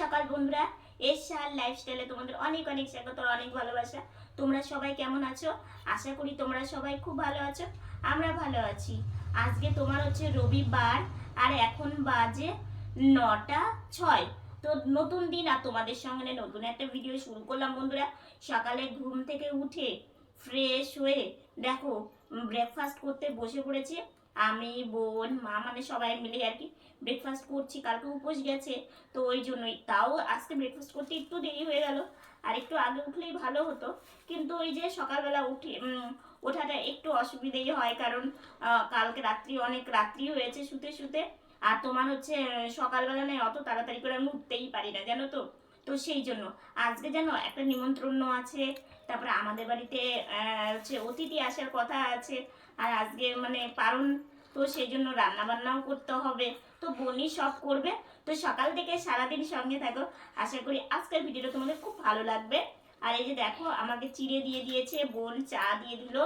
সকাল বন্ধুরা। এশার লাইফস্টাইলে তোমাদের অনেক অনেক স্বাগত অনেক ভালোবাসা। তোমরা সবাই কেমন আছো? আশা করি তোমরা সবাই খুব ভালো আছো, আমরা ভালো আছি। আজকে তোমার হচ্ছে রবিবার, আর এখন বাজে নটা ছয়। তো নতুন দিন, আর তোমাদের সঙ্গে নতুন একটা ভিডিও শুরু করলাম বন্ধুরা। সকালে ঘুম থেকে উঠে ফ্রেশ হয়ে, দেখো ব্রেকফাস্ট করতে বসে পড়েছি। আমি, বোন, মা মানে সবাই মিলে আর কি ব্রেকফাস্ট করছি। কালকে উপোস গেছে, তো ওই জন্যই। তাও আজকে ব্রেকফাস্ট করতে একটু দেরি হয়ে গেল। আর একটু আগে উঠলেই ভালো হতো। কিন্তু ওই যে সকালবেলা উঠে ওঠাটা একটু অসুবিধেই হয়। কারণ কালকে রাত্রি অনেক রাত্রি হয়েছে শুতে শুতে। আর তোমার হচ্ছে, সকালবেলা নয়, অত তাড়াতাড়ি করে আমি উঠতেই পারি না, জানো তো? তো সেই জন্য আজকে যেন একটা নিমন্ত্রণ আছে। তারপরে আমাদের বাড়িতে হচ্ছে অতিথি আসার কথা আছে। আর আজকে মানে পারণ তো সেই জন্য রান্না বান্নাও করতে হবে। তো বোনই সব করবে। তো সকাল থেকে সারাদিন সঙ্গে থাকো। আশা করি আজকের ভিডিওটা তোমাদের খুব ভালো লাগবে। আর এই যে দেখো, আমাকে চিড়ে দিয়ে দিয়েছে, বোন চা দিয়ে দিল।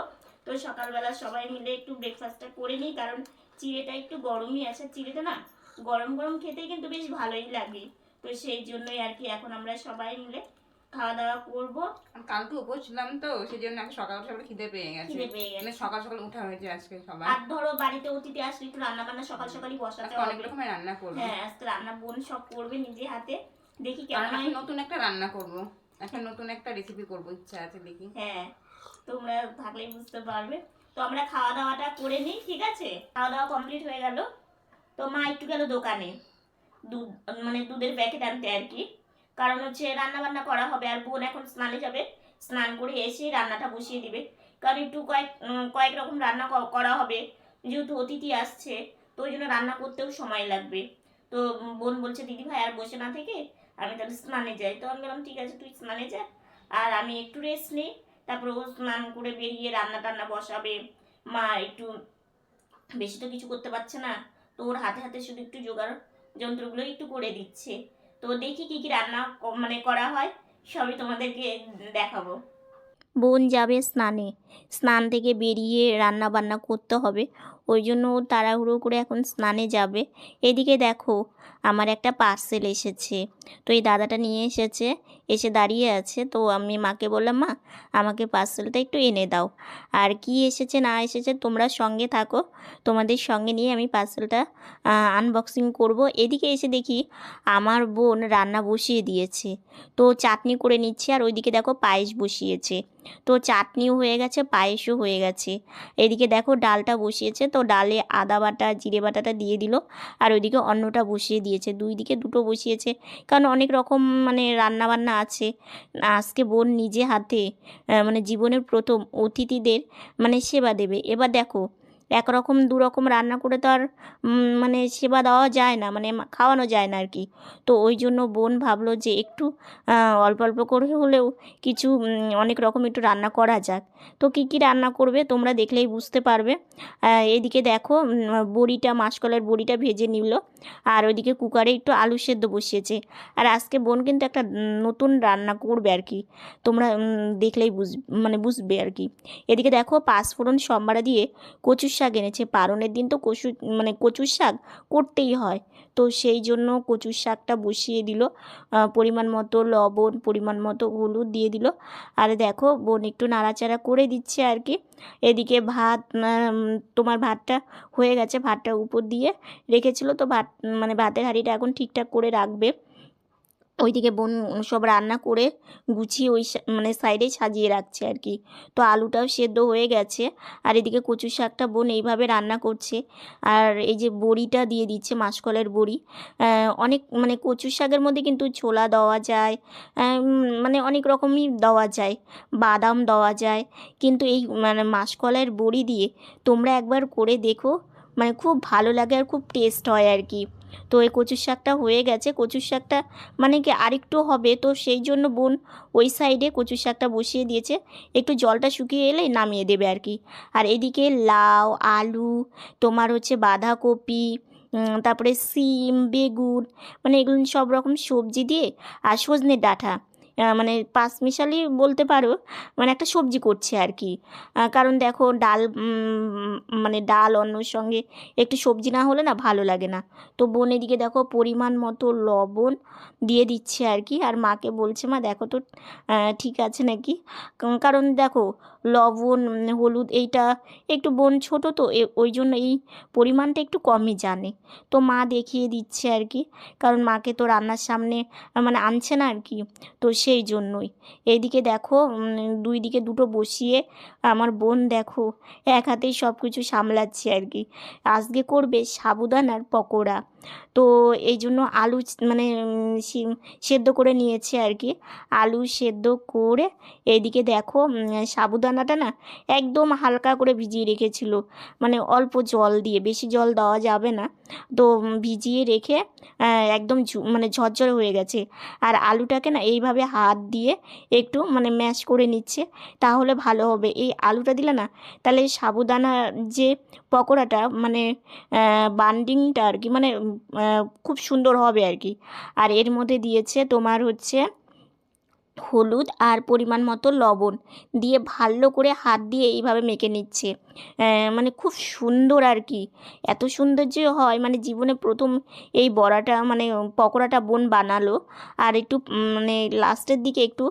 তো সকালবেলা সবাই মিলে একটু ব্রেকফাস্টটা করে নিই, কারণ চিড়েটা একটু গরমই আছে। চিড়েটা না গরম গরম খেতে কিন্তু বেশ ভালোই লাগে। তো সেই জন্যই আর কি এখন আমরা সবাই মিলে খাওয়া দাওয়া করব। কালকে উপোস ছিলাম তো সেই জন্য আমি সকাল সকাল খিদে পেয়ে গেছে। খিদে পেয়ে গেছে। মানে সকাল সকাল উঠা হয়েছে আজকে সবাই আর ধরো বাড়িতে অতিথি আসলে একটু রান্না বান্না সকাল সকালই বসাতে আজকে অনেক হবে। রকমের রান্না করব। হ্যাঁ আজকে রান্না বোন সব করবে নিজে হাতে। দেখি কেমন হয়। নতুন একটা রান্না করব। একটা নতুন একটা রেসিপি করব ইচ্ছা আছে দেখি। হ্যাঁ তোমরা থাকলেই বুঝতে পারবে। তো আমরা খাওয়া দাওয়াটা করে নিই ঠিক আছে? খাওয়া দাওয়া কমপ্লিট হয়ে গেল। তো মা একটু গেল দোকানে। দুধ মানে দুধের প্যাকেট আনতে আর কি। কারণ হচ্ছে রান্না বান্না করা হবে আর বোন এখন স্নানে যাবে, স্নান করে এসে রান্নাটা বসিয়ে দিবে। কারণ একটু কয়েক কয়েক রকম রান্না করা হবে, যেহেতু অতিথি আসছে, তো ওই জন্য রান্না করতেও সময় লাগবে। তো বোন বলছে, দিদি ভাই আর বসে না থেকে আমি তাহলে স্নানে যাই। তো আমি বললাম, ঠিক আছে, তুই স্নানে যা। আর আমি একটু রেস্ট নিই তারপরে ও স্নান করে বেরিয়ে রান্না টান্না বসাবে। মা একটু বেশি তো কিছু করতে পারছে না, তো ওর হাতে হাতে শুধু একটু জোগাড় যন্ত্রগুলো একটু করে দিচ্ছে। তো দেখি কি কি রান্না মানে করা হয়। সবই তোমাদেরকে দেখাবো। বোন যাবে স্নানে। স্নান থেকে বেরিয়ে রান্না বান্না করতে হবে। ওই জন্য ও তাড়াহুড়ো করে এখন স্নানে যাবে। এদিকে দেখো, আমার একটা পার্সেল এসেছে। তো এই দাদাটা নিয়ে এসেছে, এসে দাঁড়িয়ে আছে। তো আমি মাকে বললাম, মা, আমাকে পার্সেলটা একটু এনে দাও। আর কি এসেছে না এসেছে তোমরা সঙ্গে থাকো। তোমাদের সঙ্গে নিয়ে আমি পার্সেলটা আনবক্সিং করব। এদিকে এসে দেখি আমার বোন রান্না বসিয়ে দিয়েছে। তো চাটনি করে নিচ্ছে আর ওইদিকে দেখো পায়েস বসিয়েছে। তো চাটনিও হয়ে গেছে, পায়েসও হয়ে গেছে। এদিকে দেখো ডালটা বসিয়েছে। তো ডালে আদা বাটা, জিরে বাটাটা দিয়ে দিল। আর ওইদিকে অন্নটা বসিয়ে দিয়েছে। দুই দিকে দুটো বসিয়েছে। কারণ অনেক রকম মানে রান্না বান্না আছে। আজকে বোন নিজে হাতে মানে জীবনের প্রথম অতিথিদের মানে সেবা দেবে। এবার দেখো একরকম দু রকম রান্না করে তো আর মানে সেবা দেওয়া যায় না মানে খাওয়ানো যায় না আর কি। তো ওই জন্য বোন ভাবলো যে একটু অল্প অল্প করে হলেও কিছু অনেক রকম একটু রান্না করা যাক। তো কী কী রান্না করবে তোমরা দেখলেই বুঝতে পারবে। এদিকে দেখো বড়িটা, মাসকলার বড়িটা ভেজে নিল। আর ওইদিকে কুকারে একটু আলু সেদ্ধ বসিয়েছে। আর আজকে বোন কিন্তু একটা নতুন রান্না করবে আর কি। তোমরা দেখলেই বুঝ মানে বুঝবে আর কি। এদিকে দেখো, পাঁচফোড়ন সম্বারা দিয়ে কচুর শাক এনেছে। পারণের দিন তো কচু মানে কচুর শাক করতেই হয়। তো সেই জন্য কচুর শাকটা বসিয়ে দিল। পরিমাণ মতো লবণ, পরিমাণ মতো হলুদ দিয়ে দিল। আর দেখো, বোন একটু নাড়াচাড়া করে দিচ্ছে আর কি। এদিকে ভাত তোমার ভাতটা হয়ে গেছে। ভাতটা উপর দিয়ে রেখেছিল। তো ভাত মানে ভাতের হাঁড়িটা এখন ঠিকঠাক করে রাখবে। ওইদিকে বোন সব রান্না করে গুছিয়ে ওই মানে সাইডে সাজিয়ে রাখছে আর কি। তো আলুটাও সেদ্ধ হয়ে গেছে আর এদিকে কচু শাকটা বোন এইভাবে রান্না করছে। আর এই যে বড়িটা দিয়ে দিচ্ছে, মাসকলের বড়ি অনেক মানে কচু শাকের মধ্যে কিন্তু ছোলা দেওয়া যায় মানে অনেক রকমই দেওয়া যায়, বাদাম দেওয়া যায়। কিন্তু এই মানে মাসকলাইয়ের বড়ি দিয়ে তোমরা একবার করে দেখো মানে খুব ভালো লাগে আর খুব টেস্ট হয় আর কি। তো এই কচুর শাকটা হয়ে গেছে। কচুর শাকটা মানে কি আরেকটু হবে। তো সেই জন্য বোন ওই সাইডে কচুর শাকটা বসিয়ে দিয়েছে। একটু জলটা শুকিয়ে এলে নামিয়ে দেবে আর কি। আর এদিকে লাউ, আলু, তোমার হচ্ছে বাঁধাকপি তারপরে সিম, বেগুন মানে এগুলো সব রকম সবজি দিয়ে আর সজনে ডাঁটা মানে পাঁচমিশালি বলতে পারো মানে একটা সবজি করছে আর কি কারণ দেখো ডাল মানে ডাল অন্যর সঙ্গে একটু সবজি না হলে না ভালো লাগে না। তো বোন এদিকে দেখো পরিমাণ মতো লবণ দিয়ে দিচ্ছে আর কি আর মাকে বলছে, মা, দেখো তো ঠিক আছে নাকি? কারণ দেখো লবণ, হলুদ, এইটা একটু বোন ছোট তো ওই জন্য এই পরিমাণটা একটু কমই জানে। তো মা দেখিয়ে দিচ্ছে আর কি, কারণ মাকে তো রান্নার সামনে মানে আনছে না আর কি, তো সেই জন্যই। এইদিকে দেখো দুই দিকে দুটো বসিয়ে আমার বোন দেখো, এক হাতেই সব কিছু সামলাচ্ছে আর কি। আজকে করবে সাবুদানার পকোড়া। তো এই জন্য আলু মানে সেদ্ধ করে নিয়েছে আর কি। আলু সেদ্ধ করে এইদিকে দেখো সাবুদানাটা না একদম হালকা করে ভিজিয়ে রেখেছিল। মানে অল্প জল দিয়ে, বেশি জল দেওয়া যাবে না। তো ভিজিয়ে রেখে একদম মানে ঝরঝরে হয়ে গেছে। আর আলুটাকে না এইভাবে হাত দিয়ে একটু মানে ম্যাশ করে নিচ্ছে, তাহলে ভালো হবে। এই আলুটা দিলে না, তাহলে সাবুদানা যে পকোড়াটা মানে বান্ডিংটা আর কি মানে খুব সুন্দর হবে আর কি। আর এর মধ্যে দিয়েছে তোমার হচ্ছে হলুদ আর পরিমাণ মতো লবণ দিয়ে ভালো করে হাত দিয়ে এইভাবে মেখে নিচ্ছে। মানে খুব সুন্দর আর কি। এত সুন্দর যে হয় মানে জীবনে প্রথম এই বড়াটা মানে পকোড়াটা বোন বানালো আর একটু মানে লাস্টের দিকে একটু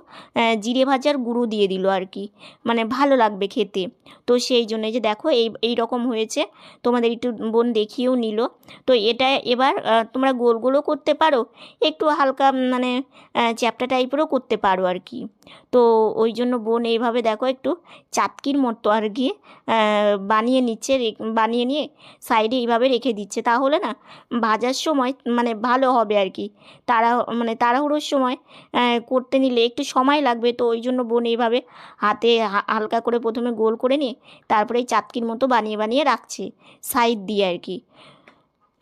জিরে ভাজার গুঁড়ো দিয়ে দিল আর কি। মানে ভালো লাগবে খেতে। তো সেই জন্য যে দেখো, এই এই রকম হয়েছে। তোমাদের একটু বোন দেখিয়েও নিল। তো এটা এবার তোমরা গোল গোলও করতে পারো, একটু হালকা মানে চ্যাপটা টাইপেরও করতে পারো। আর কি। তো ওই জন্য বোন এইভাবে দেখো একটু চাটকির মতো আর কি বানিয়ে নিচ্ছে বানিয়ে নিয়ে সাইডে এইভাবে রেখে দিচ্ছে। তাহলে না ভাজার সময় মানে ভালো হবে আর কি। তাড়া মানে তাড়াহুড়োর সময় করতে নিলে একটু সময় লাগবে। তো ওই জন্য বোন এইভাবে হাতে হালকা করে প্রথমে গোল করে নিয়ে তারপরে এই চাটকির মতো বানিয়ে বানিয়ে রাখছে সাইড দিয়ে আর কি।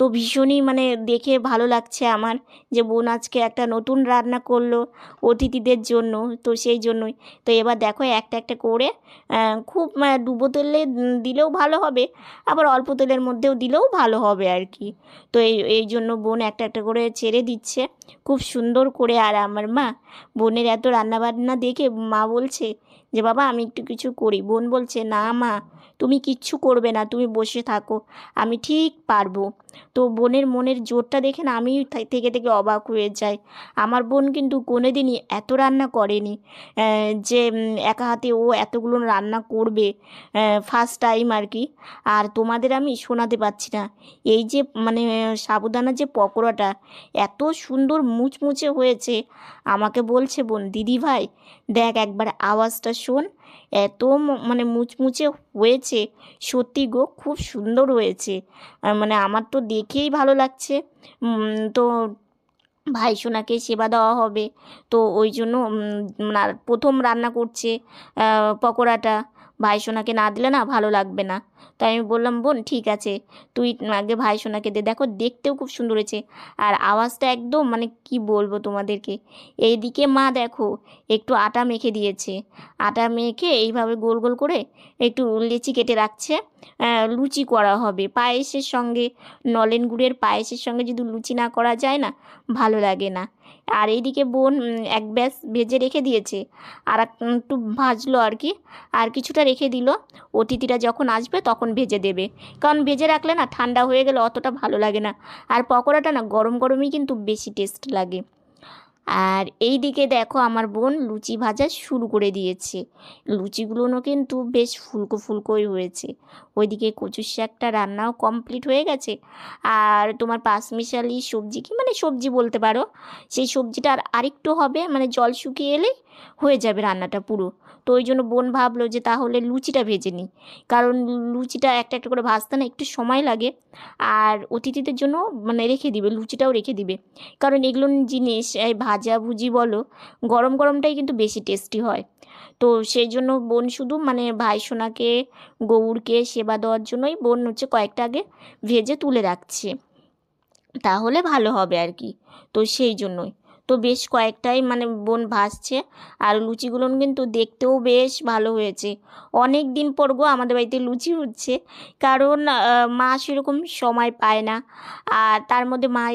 তো ভীষণই মানে দেখে ভালো লাগছে আমার যে বোন আজকে একটা নতুন রান্না করল অতিথিদের জন্য, তো সেই জন্যই। তো এবার দেখো একটা একটা করে খুব ডুবো তেলে দিলেও ভালো হবে, আবার অল্প তেলের মধ্যেও দিলেও ভালো হবে আর কি। তো এই এই জন্য বোন একটা একটা করে ছেড়ে দিচ্ছে, খুব সুন্দর করে। আর আমার মা, বোনের এত রান্নাবান্না দেখে মা বলছে যে, বাবা, আমি একটু কিছু করি। বোন বলছে, না মা তুমি কিচ্ছু করবে না, তুমি বসে থাকো, আমি ঠিক পারব। তো বোনের মনের জোরটা দেখে না আমি থেকে থেকে অবাক হয়ে যাই। আমার বোন কিন্তু কোনোদিনই এত রান্না করেনি যে একা হাতে ও এতগুলো রান্না করবে ফার্স্ট টাইম আর কি। আর তোমাদের আমি শোনাতে পারছি না। এই যে মানে সাবুদানার যে পকোড়াটা, এত সুন্দর মুচমুচে হয়েছে, আমাকে বলছে বোন, দিদি ভাই, দেখ একবার আওয়াজটা শোন এত মানে মুচমুচে হয়েছে। সত্যি গো খুব সুন্দর হয়েছে। মানে আমার তো দেখেই ভালো লাগছে। তো ভাই সোনাকে সেবা দেওয়া হবে। তো ওই জন্য উম, প্রথম রান্না করছে পকোড়াটা। ভাই সোনাকে না দিলে না ভালো লাগবে না। তাই আমি বললাম, বোন, ঠিক আছে। তুই আগে ভাই সোনাকে দে। দেখো, দেখতেও খুব সুন্দর হয়েছে। আর আওয়াজটা একদম মানে কি বলব তোমাদেরকে? এইদিকে মা দেখো, একটু আটা মেখে দিয়েছে। আটা মেখে এইভাবে গোল গোল করে একটু লেচি কেটে রাখছে। লুচি করা হবে। পায়েসের সঙ্গে নলেন গুড়ের পায়েসের সঙ্গে যদি লুচি না করা যায় না, ভালো লাগে না। আর এইদিকে বোন এক ব্যাস ভেজে রেখে দিয়েছে। আর একটু ভাজলো আর কি। আর কিছুটা রেখে দিল। অতিথিরা যখন আসবে তখন ভেজে দেবে। কারণ ভেজে রাখলে না ঠান্ডা হয়ে গেলে অতটা ভালো লাগে না। আর পকোড়াটা না গরম গরমই কিন্তু বেশি টেস্ট লাগে। আর এই দিকে দেখো আমার বোন লুচি ভাজা শুরু করে দিয়েছে। লুচিগুলোও কিন্তু বেশ ফুলকো ফুলকোই হয়েছে। ওইদিকে কচুর শাকটা রান্নাও কমপ্লিট হয়ে গেছে। আর তোমার পাঁচমিশালি সবজি কি মানে সবজি বলতে পারো? সেই সবজিটা আর আরেকটু হবে মানে জল শুকিয়ে এলেই হয়ে যাবে রান্নাটা পুরো। তো ওই জন্য বোন ভাবলো যে তাহলে লুচিটা ভেজে নিই। কারণ লুচিটা একটা একটা করে ভাজতে না একটু সময় লাগে আর অতিথিদের জন্য মানে রেখে দিবে, লুচিটাও রেখে দিবে। কারণ এগুলো জিনিস, এই ভাজা ভুজি বলো, গরম গরমটাই কিন্তু বেশি টেস্টি হয়। তো সেই জন্য বোন শুধু মানে ভাই সোনাকে, গৌরকে সেবা দেওয়ার জন্যই বোন হচ্ছে কয়েকটা আগে ভেজে তুলে রাখছে। তাহলে ভালো হবে আর কি। তো সেই জন্যই। তো বেশ কয়েকটাই মানে বোন ভাসছে। আর লুচিগুলো কিন্তু দেখতেও বেশ ভালো হয়েছে। অনেক দিন পর গো আমাদের বাড়িতে লুচি হচ্ছে। কারণ মা সেরকম সময় পায় না। আর তার মধ্যে মা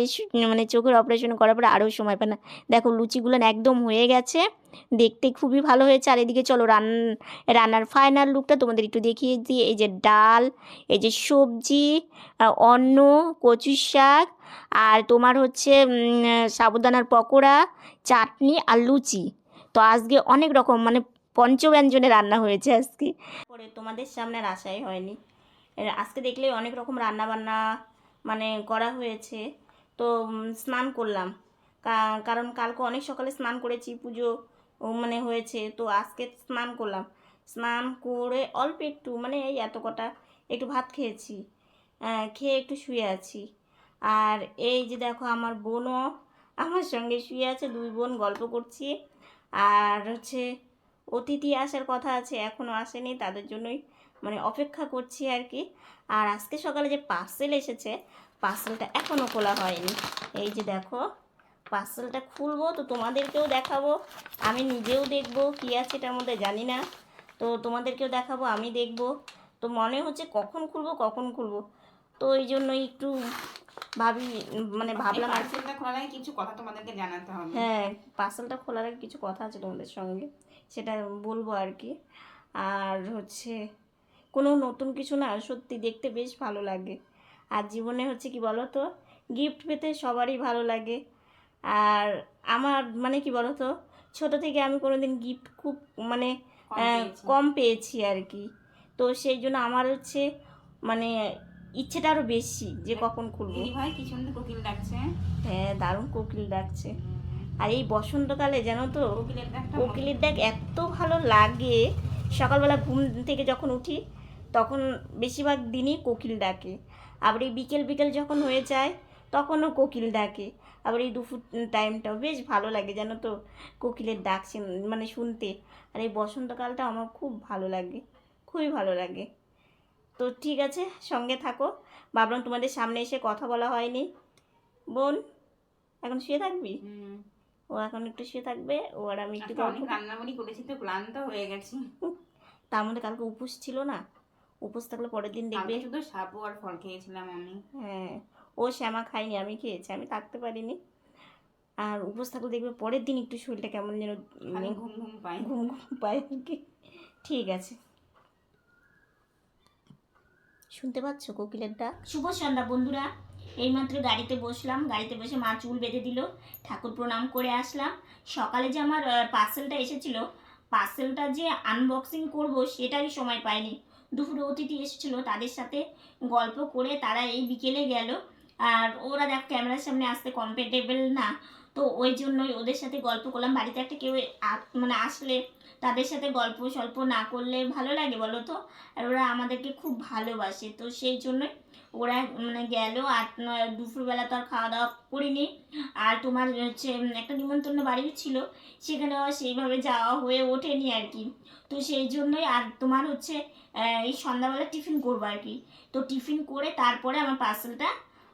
মানে চোখের অপারেশন করার পরে আরও সময় পায় না। দেখো লুচিগুলো একদম হয়ে গেছে। দেখতে খুবই ভালো হয়েছে। আর এদিকে চলো রান, রান্নার ফাইনাল লুকটা তোমাদের একটু দেখিয়ে দিই। এই যে ডাল, এই যে সবজি অন্ন কচু শাক আর তোমার হচ্ছে সাবুদানার পকোড়া, চাটনি আর লুচি। তো আজকে অনেক রকম মানে পঞ্চব্যঞ্জনে রান্না হয়েছে আজকে। পরে তোমাদের সামনে আশাই হয়নি। আজকে দেখলে অনেক রকম রান্না বান্না মানে করা হয়েছে। তো স্নান করলাম। কারণ কালকে অনেক সকালে স্নান করেছি, পুজো মানে হয়েছে। তো আজকে স্নান করলাম। স্নান করে অল্প একটু মানে এই এত কটা, একটু ভাত খেয়েছি। খেয়ে একটু শুয়ে আছি। আর এই যে দেখো আমার বোনও আমার সঙ্গে শুয়ে আছে, দুই বোন গল্প করছি। আর হচ্ছে অতিথি আসার কথা আছে এখনও আসেনি, তাদের জন্যই মানে অপেক্ষা করছি আর কি। আর আজকে সকালে যে পার্সেল এসেছে পার্সেলটা এখনও খোলা হয়নি। এই যে দেখো পার্সেলটা খুলবো তো তোমাদেরকেও দেখাবো, আমি নিজেও দেখব, কী আছে এটার মধ্যে জানি না। তো তোমাদেরকেও দেখাবো, আমি দেখব। তো মনে হচ্ছে কখন খুলবো কখন খুলবো? তো এই জন্যই একটু ভাবি মানে ভাবলাম পার্সেলটা খোলার আগে কিছু কথা তোমাদেরকে জানাতে হবে। হ্যাঁ পার্সেলটা খোলার আগে কিছু কথা আছে তোমাদের সঙ্গে সেটা বলব আর কি। আর হচ্ছে কোনো নতুন কিছু না সত্যি দেখতে বেশ ভালো লাগে। আর জীবনে হচ্ছে কি বলো তো গিফট পেতে সবারই ভালো লাগে। আর আমার মানে কি বলো তো ছোটো থেকে আমি কোনোদিন গিফট খুব মানে। কম পেয়েছি আর কি। তো সেই জন্য আমার হচ্ছে মানে ইচ্ছেটা আরও বেশি যে কখন খুলবো। ভাই কি সুন্দর কোকিল ডাকছে। হ্যাঁ দারুণ কোকিল ডাকছে। আর এই বসন্তকালে জানো তো কোকিলের ডাক এত ভালো লাগে। সকালবেলা ঘুম থেকে যখন উঠি তখন বেশিরভাগ দিনই কোকিল ডাকে। আবার এই বিকেল বিকেল যখন হয়ে যায় তখনও কোকিল ডাকে। আবার এই দুপুর টাইমটাও বেশ ভালো লাগে জানো তো কোকিলের ডাক শুন- মানে শুনতে। আর এই বসন্তকালটা আমার খুব ভালো লাগে খুবই ভালো লাগে। তো ঠিক আছে সঙ্গে থাকো। ভাবলাম তোমাদের সামনে এসে কথা বলা হয়নি। বোন এখন শুয়ে থাকবি? হুম। ও এখন একটু শুয়ে থাকবে ও আর আমি একটু আজকে রান্নাবাড়ি করেছি তো ক্লান্ত হয়ে গেছি। তার মধ্যে কালকে উপোস ছিল না। উপোস থাকলে পরের দিন দেখবে। শুধু সাবু আর ফল খেয়েছিলাম আমি। হ্যাঁ ও শ্যামা খাইনি আমি খেয়েছি আমি থাকতে পারিনি। আর উপোস থাকলে দেখবে পরের দিন একটু শরীরটা কেমন যেন খালি ঘুম ঘুম পায়। ঘুম ঘুম পায় আর কি। ঠিক আছে। শুনতে পাচ্ছ কোকিলের ডাক? শুভ সন্ধ্যা বন্ধুরা। এইমাত্র গাড়িতে বসলাম, গাড়িতে বসে মা চুল বেঁধে দিল, ঠাকুর প্রণাম করে আসলাম। সকালে যে আমার পার্সেলটা এসেছিল পার্সেলটা যে আনবক্সিং করব সেটারই সময় পাইনি। দুপুরে অতিথি এসেছিল তাদের সাথে গল্প করে তারা এই বিকেলে গেল। আর ওরা দেখ, ক্যামেরার সামনে আসতে কমফর্টেবল না, তো ওই জন্যই ওদের সাথে গল্প করলাম। বাড়িতে একটা কেউ মানে আসলে তাদের সাথে গল্প সল্প না করলে ভালো লাগে বলো তো? আর ওরা আমাদেরকে খুব ভালোবাসে, তো সেই জন্যই ওরা মানে গেল আর দুপুরবেলা তো আর খাওয়া দাওয়া করিনি। আর তোমার হচ্ছে একটা নিমন্ত্রণ বাড়িও ছিল সেখানে সেইভাবে যাওয়া হয়ে ওঠেনি আর কি। তো সেই জন্যই আর তোমার হচ্ছে এই সন্ধ্যাবেলা টিফিন করব আর কি। তো টিফিন করে তারপরে আমার পার্সেলটা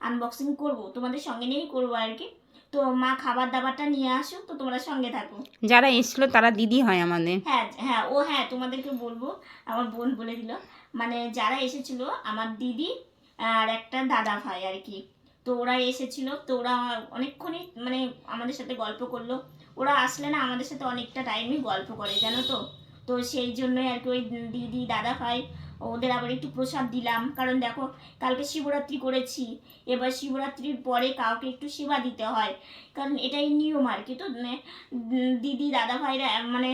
আনবক্সিং করব, তোমাদের সঙ্গে নিয়েই করব আর কি। তো মা খাবার দাবারটা নিয়ে আসো তো তোমরা সঙ্গে থাকো। যারা এসলো তারা দিদি হয় আমাদের। হ্যাঁ হ্যাঁ ও হ্যাঁ তোমাদেরকে বলব আমার বোন বলে দিল। মানে যারা এসেছিল আমার দিদি আর একটা দাদা ভাই আর কি। তো ওরা এসেছিল তো ওরা অনেকক্ষণই মানে আমাদের সাথে গল্প করল। ওরা আসলে না আমাদের সাথে অনেকটা টাইমই গল্প করে জানো তো? তো সেই জন্যই আর কি ওই দিদি দাদা ভাই ওদের আবার একটু প্রসাদ দিলাম। কারণ দেখো কালকে শিবরাত্রি করেছি। এবার শিবরাত্রির পরে কাউকে একটু সেবা দিতে হয়। কারণ এটাই নিয়ম আর কি। তো মানে, দিদি দাদা ভাইরা মানে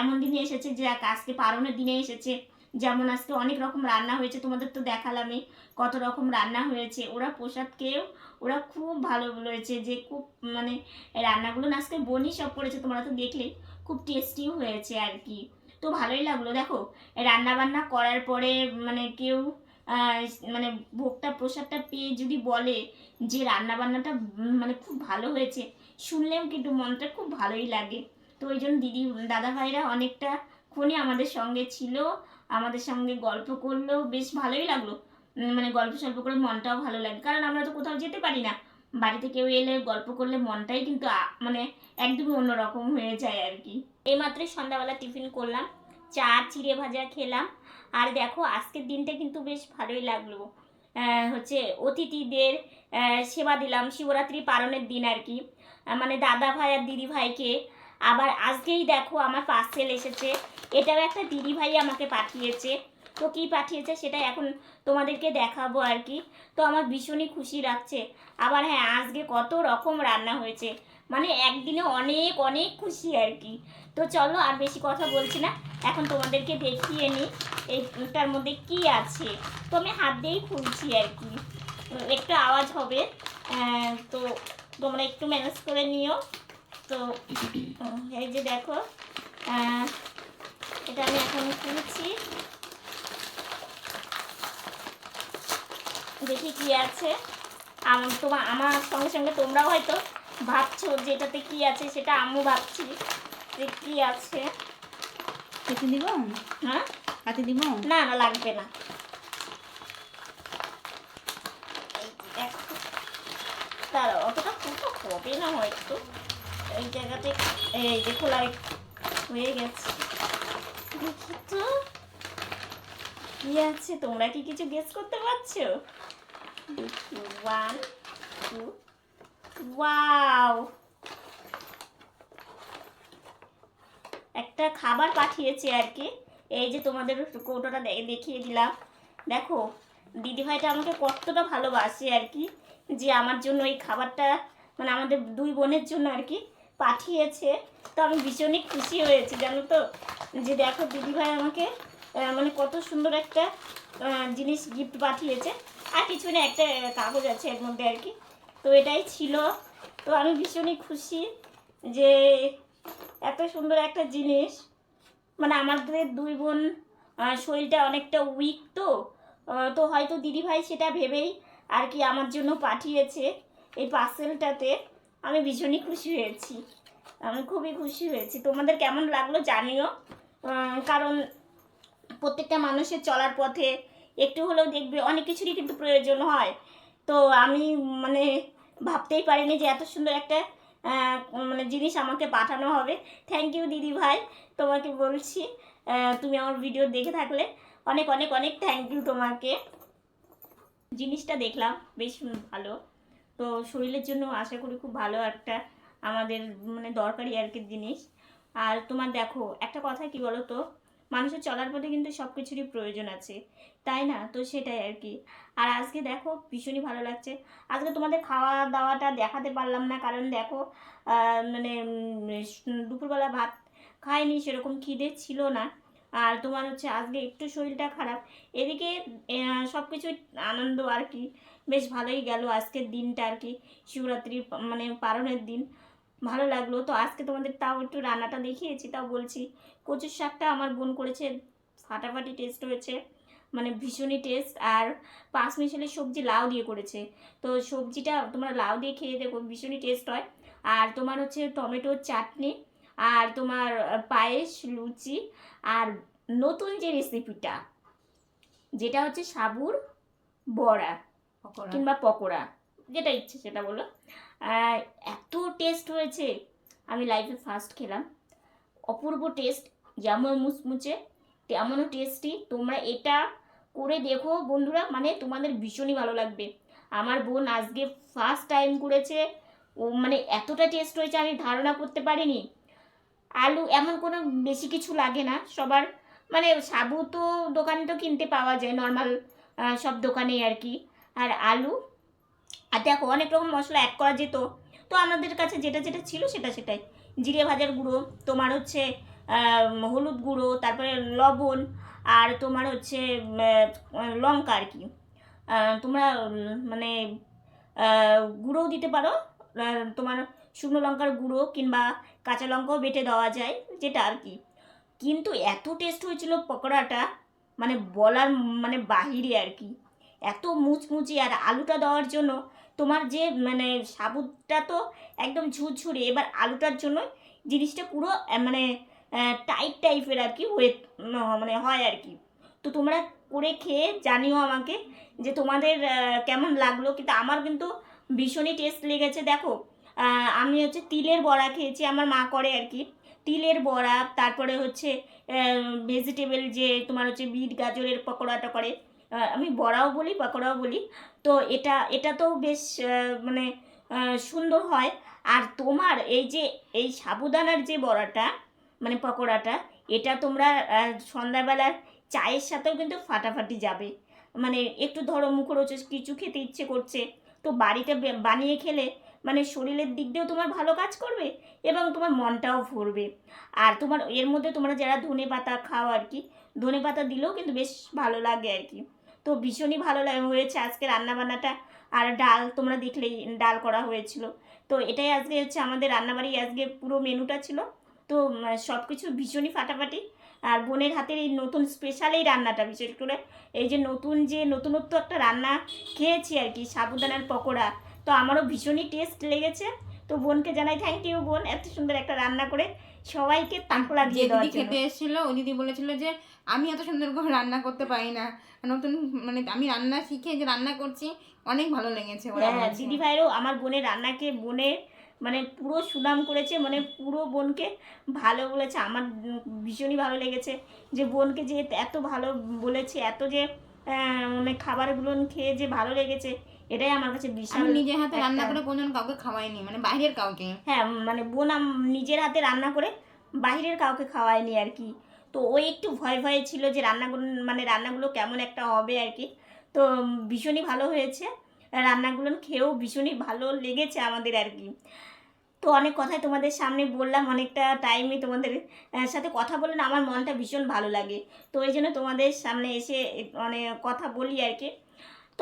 এমন দিনে এসেছে যে আজকে পারণের দিনে এসেছে। যেমন আজকে অনেক রকম রান্না হয়েছে তোমাদের তো দেখালামই কত রকম রান্না হয়েছে। ওরা প্রসাদ খেয়েও ওরা খুব ভালো বলেছে যে খুব মানে রান্নাগুলো আজকে বনি সব করেছে তোমরা তো দেখলে। খুব টেস্টিও হয়েছে আর কি। তো ভালোই লাগল। দেখো রান্না বান্না করার পরে মানে কেউ মানে ভোগটা, প্রসাদটা পেয়ে যদি বলে যে রান্না বান্নাটা মানে খুব ভালো হয়েছে, শুনলেও কিন্তু মনটা খুব ভালোই লাগে। তো ওই জন্য দিদি, দাদা ভাইরা অনেকটা ক্ষণে আমাদের সঙ্গে ছিল, আমাদের সঙ্গে গল্প করল বেশ ভালোই লাগল। মানে গল্প সল্প করে মনটাও ভালো লাগে। কারণ আমরা তো কোথাও যেতে পারি না। বাড়িতে কেউ এলে গল্প করলে মনটাই কিন্তু মানে একদমই অন্যরকম হয়ে যায় আর কি। এইমাত্রই সন্ধ্যাবেলা টিফিন করলাম, চা, চিড়ে ভাজা খেলাম। আর দেখো, আজকের দিনটা কিন্তু বেশ ভালোই লাগল। হচ্ছে অতিথিদের সেবা দিলাম, শিবরাত্রি পালনের দিন আর কি। মানে দাদা ভাই আর দিদি ভাইকে। আবার আজকেই দেখো, আমার পার্সেল এসেছে। এটাও একটা দিদি ভাই আমাকে পাঠিয়েছে। তো কী পাঠিয়েছে সেটা এখন তোমাদেরকে দেখাবো আর কি। তো আমার ভীষণই খুশি লাগছে। আবার হ্যাঁ আজকে কত রকম রান্না হয়েছে। মানে একদিনে অনেক অনেক খুশি আর কি। তো চলো আর বেশি কথা বলছি না। এখন তোমাদেরকে দেখিয়ে নিই এইটার মধ্যে কি আছে। তো আমি হাত দিয়েই খুলছি আর কি। একটু আওয়াজ হবে। তো তোমরা একটু ম্যানেজ করে নিও। তো এই যে দেখো এটা আমি এখন খুলছি। দেখি কি আছে। আম- তোমার আমার সঙ্গে সঙ্গে তোমরাও হয়তো ভাবছ যে এটাতে কি আছে সেটা আমিও ভাবছি যে কি আছে। কেটে দিব হ্যাঁ? হাতে দিব না না লাগবে না। দাঁড়াও অতটা ফুটো হবে না হয়তো। এই জায়গাতে এই যে খোলা হয়ে গেছে। দেখি তো। কি আছে? তোমরা কি কিছু গেস করতে পারছ? ওয়ান টু ওয়াও একটা খাবার পাঠিয়েছে আর কি। এই যে তোমাদের কৌটোটা দেখিয়ে দিলাম। দেখো, দিদিভাইটা আমাকে কতটা ভালোবাসে আর কি, যে আমার জন্য এই খাবারটা মানে আমাদের দুই বোনের জন্য আর কি পাঠিয়েছে। তো আমি ভীষণই খুশি হয়েছি, জানো তো? যে দেখো দিদিভাই আমাকে মানে কত সুন্দর একটা জিনিস গিফট পাঠিয়েছে। আর কিছু না একটা কাগজ আছে এর মধ্যে আর কি। তো এটাই ছিল। তো আমি ভীষণই খুশি যে এত সুন্দর একটা জিনিস। মানে আমাদের দুই বোন শরীরটা অনেকটা উইক তো। তো হয়তো দিদিভাই সেটা ভেবেই আর কি আমার জন্য পাঠিয়েছে এই পার্সেলটাতে আমি ভীষণই খুশি হয়েছি। আমি খুবই খুশি হয়েছি। তোমাদের কেমন লাগল জানিও। কারণ প্রত্যেকটা মানুষের চলার পথে একটু হলেও দেখবে অনেক কিছুরই কিন্তু প্রয়োজন হয়। তো আমি মানে ভাবতেই পারিনি যে এত সুন্দর একটা মানে জিনিস আমাকে পাঠানো হবে। থ্যাংক ইউ দিদি ভাই, তোমাকে বলছি তুমি আমার ভিডিও দেখে থাকলে অনেক অনেক অনেক থ্যাংক ইউ তোমাকে। জিনিসটা দেখলাম, বেশ ভালো। তো শরীরের জন্য আশা করি খুব ভালো একটা আমাদের মানে দরকারি আর কি জিনিস। আর তোমার দেখো, একটা কথা কি বলো তো মানুষের চলার পথে কিন্তু সব কিছুরই প্রয়োজন আছে। তাই না? তো সেটাই আর কি। আর আজকে দেখো, ভীষণই ভালো লাগছে। আজকে তোমাদের খাওয়া দাওয়াটা দেখাতে পারলাম না, কারণ দেখো মানে দুপুরবেলা ভাত খাইনি, সেরকম খিদে ছিল না। আর তোমার হচ্ছে আজকে একটু শরীরটা খারাপ। এদিকে সব কিছুই আনন্দ আর কি। বেশ ভালোই গেল আজকের দিনটা আর কি। শিবরাত্রি মানে পালনের দিন। ভালো লাগল। তো আজকে তোমাদের তাও একটু রান্নাটা দেখিয়েছি তাও বলছি। কচুর শাকটা আমার বোন করেছে ফাটাফাটি টেস্ট হয়েছে মানে ভীষণই টেস্ট আর পাঁচ মিশালি সবজি লাউ দিয়ে করেছে। তো সবজিটা তোমরা লাউ দিয়ে খেয়ে দেখো ভীষণই টেস্ট হয়। আর তোমার হচ্ছে টমেটোর চাটনি আর তোমার পায়েস লুচি আর নতুন যে রেসিপিটা যেটা হচ্ছে সাবুর বড়া কিংবা পকোড়া যেটা ইচ্ছে সেটা বলো। আর এত টেস্ট হয়েছে। আমি লাইফে ফার্স্ট খেলাম। অপূর্ব টেস্ট যেমন মুচমুচে। তেমনও টেস্টি তোমরা এটা করে দেখো বন্ধুরা মানে তোমাদের ভীষণই ভালো লাগবে। আমার বোন আজকে ফার্স্ট টাইম করেছে। ও মানে এতটা টেস্ট হয়েছে, আমি ধারণা করতে পারিনি। আলু এমন কোনো বেশি কিছু লাগে না সবার। মানে সাবু তো দোকানে তো কিনতে পাওয়া যায় নর্মাল সব দোকানেই আর কি। আর আলু আর দেখো, অনেক রকম মশলা অ্যাড করা যেত। তো আমাদের কাছে যেটা যেটা ছিল সেটা সেটাই। জিরে ভাজার গুঁড়ো, তোমার হচ্ছে হলুদ গুঁড়ো, তারপরে লবণ, আর তোমার হচ্ছে লঙ্কা আর কি। তোমরা মানে গুঁড়োও দিতে পারো। তোমার শুকনো লঙ্কার গুঁড়ো কিংবা কাঁচা লঙ্কাও বেটে দেওয়া যায়, যেটা আর কি। কিন্তু এত টেস্ট হয়েছিল পকোড়াটা মানে বলার মানে বাহিরে আর কি। এত মুচমুচি আর আলুটা দেওয়ার জন্য তোমার যে মানে সাবুটা তো একদম ঝুরঝুরে, এবার আলুটার জন্য জিনিসটা পুরো মানে টাইট টাইপের আর কি হয়ে মানে হয় আর কি। তো তোমরা করে খেয়ে জানিও আমাকে যে তোমাদের কেমন লাগল, কিন্তু আমার কিন্তু ভীষণই টেস্ট লেগেছে। দেখো আমি হচ্ছে তিলের বড়া খেয়েছি, আমার মা করে আর কি। তিলের বড়া, তারপরে হচ্ছে ভেজিটেবল যে তোমার হচ্ছে বিট, গাজরের পকোড়াটা করে আমি বড়াও বলি, পকোড়াও বলি। তো এটা এটা তো বেশ মানে সুন্দর হয়। আর তোমার এই যে, এই সাবুদানার যে বড়াটা মানে পকোড়াটা, এটা তোমরা সন্ধ্যাবেলার চায়ের সাথেও কিন্তু ফাটাফাটি যাবে। মানে একটু ধরো মুখরোচক কিছু খেতে ইচ্ছে করছে, তো বাড়িতে বানিয়ে খেলে মানে শরীরের দিক দিয়েও তোমার ভালো কাজ করবে এবং তোমার মনটাও ভরবে। আর তোমার, এর মধ্যে তোমরা যারা ধনে পাতা খাও আর কি ধনে পাতা দিলেও কিন্তু বেশ ভালো লাগে আর কি। তো ভীষণই ভালো হয়েছে আজকে রান্নাবান্নাটা। আর ডাল তোমরা দেখলেই ডাল করা হয়েছিল। তো এটাই আজকে হচ্ছে আমাদের রান্নাবাড়ি, আজকে পুরো মেনুটা ছিল। তো সব কিছু ভীষণই ফাটাফাটি। আর বোনের হাতের এই নতুন স্পেশাল এই রান্নাটা বিশেষ করে। এই যে নতুন যে নতুনত্ব একটা রান্না খেয়েছি আর কি, সাবুদানার পকোড়া। তো আমারও ভীষণই টেস্ট লেগেছে। তো বোনকে জানাই থ্যাংক ইউ বোন, এত সুন্দর একটা রান্না করে। সবাইকে তাক যে লাগিয়ে দিদি খেতে এসেছিল ওই দিদি বলেছিল যে আমি এত সুন্দর করে রান্না করতে পারি না। নতুন মানে আমি রান্না শিখে যে রান্না করছি অনেক ভালো লেগেছে হ্যাঁ। দিদি ভাইরও আমার বোনের রান্নাকে বোনের মানে পুরো সুনাম করেছে মানে পুরো বোনকে ভালো বলেছে। আমার ভীষণই ভালো লেগেছে যে বোনকে যে এত ভালো বলেছে এত যে মানে খাবারগুলো খেয়ে যে ভালো লেগেছে। এটাই আমার কাছে বিশাল নিজের হাতে রান্না করে কোনজন কাউকে খাওয়াইনি মানে বাইরের কাউকে। হ্যাঁ মানে বোন নিজের হাতে রান্না করে বাইরের কাউকে খাওয়ায়নি আর কি। তো ওই একটু ভয় ভয়ে ছিল যে রান্নাগুলো মানে রান্নাগুলো কেমন একটা হবে আর কি। তো ভীষণই ভালো হয়েছে। রান্নাগুলো খেয়েও ভীষণই ভালো লেগেছে আমাদের আর কি। তো অনেক কথাই তোমাদের সামনে বললাম অনেকটা টাইমে তোমাদের সাথে কথা বলে না আমার মনটা ভীষণ ভালো লাগে। তো এই জন্য তোমাদের সামনে এসে অনেক কথা বলি আর কি।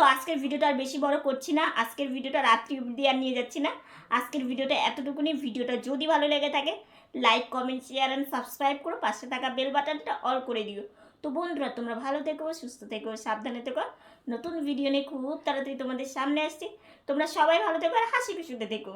তো আজকের ভিডিওটা আর বেশি বড় করছি না। আজকের ভিডিওটা রাত্রি অবধি আর নিয়ে যাচ্ছি না। আজকের ভিডিওটা এতটুকুনি। ভিডিওটা যদি ভালো লেগে থাকে like comment share and subscribe করো। পাশে থাকা বেল বাটনটা অল করে দিও। তো বন্ধুরা, তোমরা ভালো থেকো, সুস্থ থেকো, সাবধানে থেকো। নতুন ভিডিও নিয়ে খুব তাড়াতাড়ি তোমাদের সামনে আসছি। তোমরা সবাই ভালো থেকো আর হাসি খুশিতে থেকো।